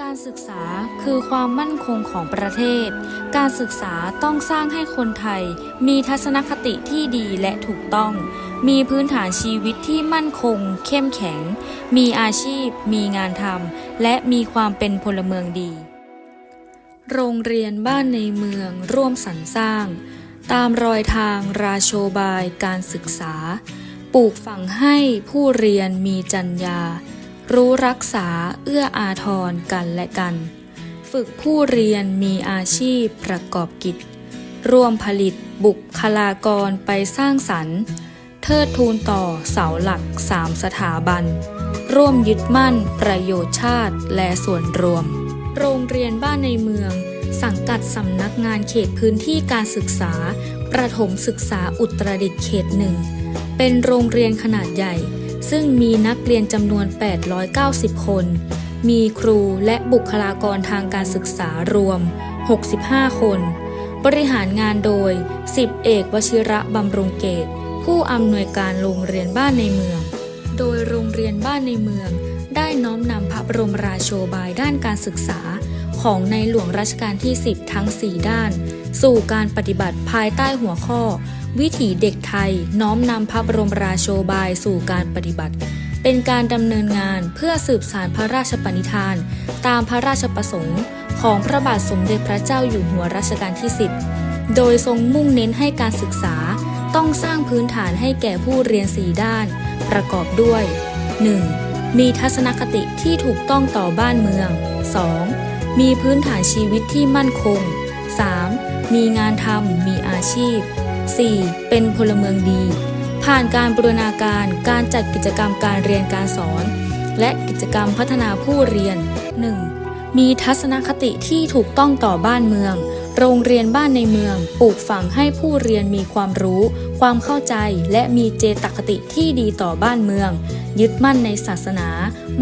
การศึกษาคือความมั่นคงของประเทศ การศึกษาต้องสร้างให้คนไทย มีทัศนคติที่ดีและถูกต้อง มีพื้นฐานชีวิตที่มั่นคง เข้มแข็ง มีอาชีพ มีงานทำ และมีความเป็นพลเมืองดี โรงเรียนบ้านในเมืองร่วมสรรสร้าง ตามรอยทางราโชบายการศึกษา ปลูกฝังให้ผู้เรียนมีจรรยา รู้รักษาเอื้ออาทรกันและกัน ฝึกผู้เรียนมีอาชีพประกอบกิจ ร่วมผลิตบุคลากรไปสร้างสรรค์ เทิดทูนต่อเสาหลักสามสถาบัน ร่วมยึดมั่นประโยชน์ชาติและส่วนรวม โรงเรียนบ้านในเมือง สังกัดสำนักงานเขตพื้นที่การศึกษา ประถมศึกษาอุตรดิตถ์เขตหนึ่ง เป็นโรงเรียนขนาดใหญ่ ซึ่งมีนักเรียนจำนวน 890 คน มีครูและบุคลากรทางการศึกษารวม 65 คน บริหารงานโดย 10 เอกวชิระบำรุงเกต ผู้อำนวยการโรงเรียนบ้านในเมือง โดยโรงเรียนบ้านในเมือง ได้น้อมนำพระบรมราโชบายด้านการศึกษาของในหลวงรัชกาลที่ 10 ทั้ง 4 ด้าน สู่การปฏิบัติภายใต้หัวข้อ วิถีเด็กไทยน้อมนำพระบรมราโชบายสู่การปฏิบัติ เป็นการดำเนินงานเพื่อสืบสารพระราชปณิธาน ตามพระราชประสงค์ ของพระบาทสมเด็จพระเจ้าอยู่หัวรัชกาลที่ 10 โดยทรงมุ่งเน้นให้การศึกษาต้องสร้างพื้นฐานให้แก่ผู้เรียนสีด้าน ประกอบด้วย 1. มีทัศนคติที่ถูกต้องต่อบ้านเมือง 2. มีพื้นฐานชีวิตที่มั่นคง 3. มีงานทำมีอาชีพ 4. เป็นพลเมืองดี ผ่านการบรูรณาการการจัดกิจกรรมการเรียนการสอน และกิจกรรมพัฒนาผู้เรียน 1. มีทัศนคติที่ถูกต้องต่อบ้านเมือง โรงเรียนบ้านในเมืองปลูกฝังให้ผู้เรียนมีความรู้ ความเข้าใจและมีเจตคติที่ดีต่อบ้านเมือง ยึดมั่นในศาสนา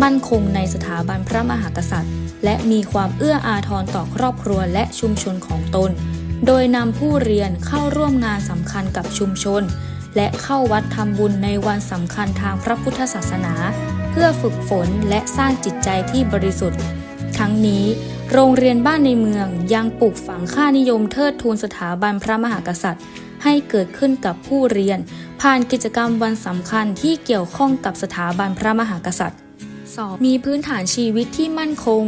มั่นคงในสถาบันพระมหากษัตริย์ และมีความเอื้ออาทรต่อครอบครัวและชุมชนของตน โดยนำผู้เรียนเข้าร่วมงานสำคัญกับชุมชน และเข้าวัดทำบุญในวันสำคัญทางพระพุทธศาสนา เพื่อฝึกฝนและสร้างจิตใจที่บริสุทธิ์ ทั้งนี้ โรงเรียนบ้านในเมืองยังปลูกฝังค่านิยมเทิดทูนสถาบันพระมหากษัตริย์ ให้เกิดขึ้นกับผู้เรียน ผ่านกิจกรรมวันสำคัญที่เกี่ยวข้องกับสถาบันพระมหากษัตริย์ 2. มีพื้นฐานชีวิตที่มั่นคง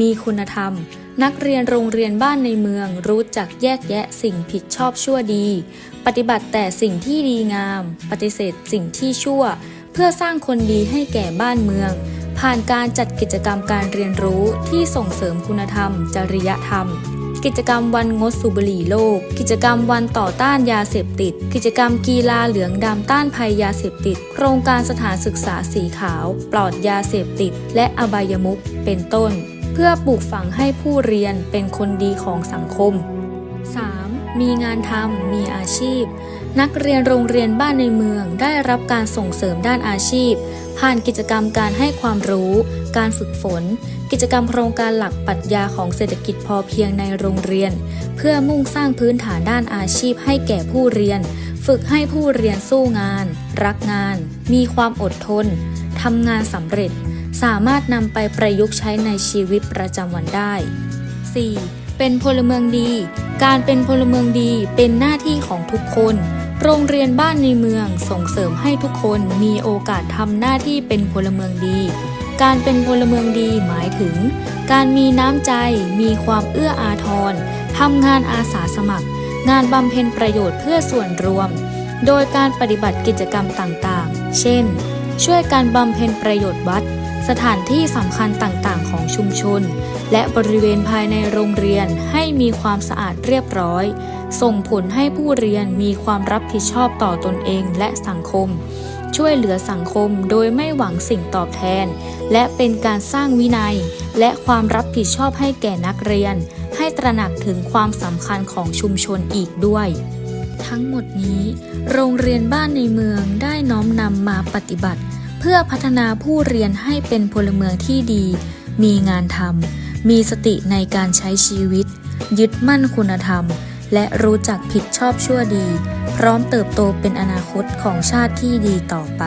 มีคุณธรรม นักเรียนโรงเรียนบ้านในเมืองรู้จักแยกแยะสิ่งผิดชอบชั่วดี ปฏิบัติแต่สิ่งที่ดีงาม ปฏิเสธสิ่งที่ชั่ว เพื่อสร้างคนดีให้แก่บ้านเมือง ผ่านการจัดกิจกรรมการเรียนรู้ที่ส่งเสริมคุณธรรม จริยธรรม กิจกรรมวันงดสูบบุหรี่โลก กิจกรรมวันต่อต้านยาเสพติด กิจกรรมกีฬาเหลืองดำต้านภัยยาเสพติด โครงการสถานศึกษาสีขาว ปลอดยาเสพติด และอบายมุขเป็นต้น เพื่อปลูกฝังให้ผู้เรียนเป็นคนดีของสังคม 3. มีงานทำมีอาชีพ นักเรียนโรงเรียนบ้านในเมืองได้รับการส่งเสริมด้านอาชีพ ผ่านกิจกรรมการให้ความรู้ การฝึกฝน กิจกรรมโครงการหลักปรัชญาของเศรษฐกิจพอเพียงในโรงเรียน เพื่อมุ่งสร้างพื้นฐานด้านอาชีพให้แก่ผู้เรียน ฝึกให้ผู้เรียนสู้งาน รักงาน มีความอดทนทำงานสำเร็จ สามารถนำไปประยุกต์ใช้ในชีวิตประจำวันได้ 4. เป็นพลเมืองดี การเป็นพลเมืองดีเป็นหน้าที่ของทุกคน โรงเรียนบ้านในเมืองส่งเสริมให้ทุกคนมีโอกาสทำหน้าที่เป็นพลเมืองดี การเป็นพลเมืองดีหมายถึง การมีน้ำใจ มีความเอื้ออาทรทำงานอาสาสมัคร งานบำเพ็ญประโยชน์เพื่อส่วนรวม โดยการปฏิบัติกิจกรรมต่างๆ เช่น ช่วยการบำเพ็ญประโยชน์วัด สถานที่สำคัญต่างๆ ของชุมชน และบริเวณภายในโรงเรียนให้มีความสะอาดเรียบร้อย ส่งผลให้ผู้เรียนมีความรับผิดชอบต่อตนเองและสังคม ช่วยเหลือสังคมโดยไม่หวังสิ่งตอบแทน และเป็นการสร้างวินัย และความรับผิดชอบให้แก่นักเรียน ให้ตระหนักถึงความสำคัญของชุมชนอีกด้วยทั้งหมดนี้ โรงเรียนบ้านในเมืองได้น้อมนำมาปฏิบัติ พื่อพัฒนาผู้เรียนให้เป็นพลเมืองที่ดี มีงานทำ มีสติในการใช้ชีวิต ยึดมั่นคุณธรรม และรู้จักผิดชอบชั่วดี พร้อมเติบโตเป็นอนาคตของชาติที่ดีต่อไป